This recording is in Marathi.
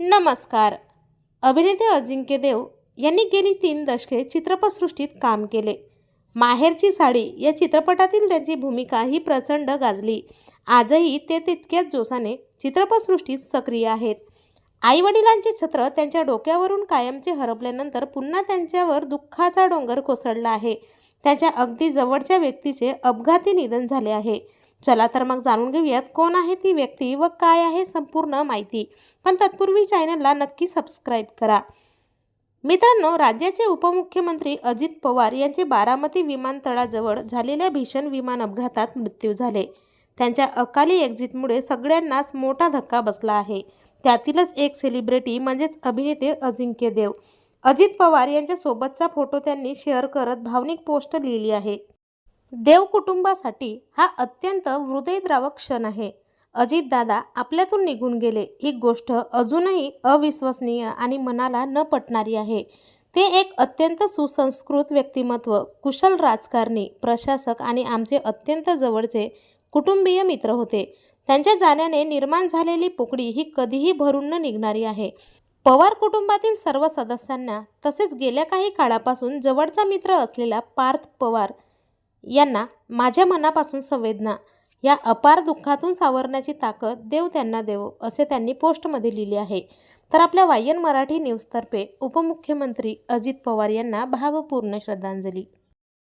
नमस्कार. अभिनेते अजिंक्य देव यांनी गेली तीन दशके चित्रपटसृष्टीत काम केले. माहेरची साडी या चित्रपटातील त्यांची भूमिका ही प्रचंड गाजली. आजही ते तितक्याच जोशाने चित्रपटसृष्टीत सक्रिय आहेत. आईवडिलांचे छत्र त्यांच्या डोक्यावरून कायमचे हरपल्यानंतर पुन्हा त्यांच्यावर दुःखाचा डोंगर कोसळला आहे. त्यांच्या अगदी जवळच्या व्यक्तीचे अपघाती निधन झाले आहे. चला तर मग जाणून घेऊयात कोण आहे ती व्यक्ती व काय आहे संपूर्ण माहिती. पण तत्पूर्वी चॅनलला नक्की सबस्क्राईब करा. मित्रांनो राज्याचे उपमुख्यमंत्री अजित पवार यांचे बारामती विमानतळाजवळ झालेल्या भीषण विमान अपघातात मृत्यू झाले. त्यांच्या अकाली एक्झिटमुळे सगळ्यांनाच मोठा धक्का बसला आहे. त्यातीलच एक सेलिब्रिटी म्हणजेच अभिनेते अजिंक्य देव. अजित पवार यांच्या सोबतचा फोटो त्यांनी शेअर करत भावनिक पोस्ट लिहिली आहे. देव कुटुंबासाठी हा अत्यंत हृदयद्रावक क्षण आहे. अजितदादा आपल्यातून निघून गेले. ही गोष्ट अजूनही अविश्वसनीय आणि मनाला न पटणारी आहे. ते एक अत्यंत सुसंस्कृत व्यक्तिमत्व कुशल राजकारणी प्रशासक आणि आमचे अत्यंत जवळचे कुटुंबीय मित्र होते. त्यांच्या जाण्याने निर्माण झालेली पोकळी ही कधीही भरून न निघणारी आहे. पवार कुटुंबातील सर्व सदस्यांना तसेच गेल्या काही काळापासून जवळचा मित्र असलेला पार्थ पवार यांना माझ्या मनापासून संवेदना या अपार दुःखातून सावरण्याची ताकद देव त्यांना देव असे त्यांनी पोस्टमध्ये लिहिले आहे. तर आपल्या वायन मराठी न्यूजतर्फे उपमुख्यमंत्री अजित पवार यांना भावपूर्ण श्रद्धांजली.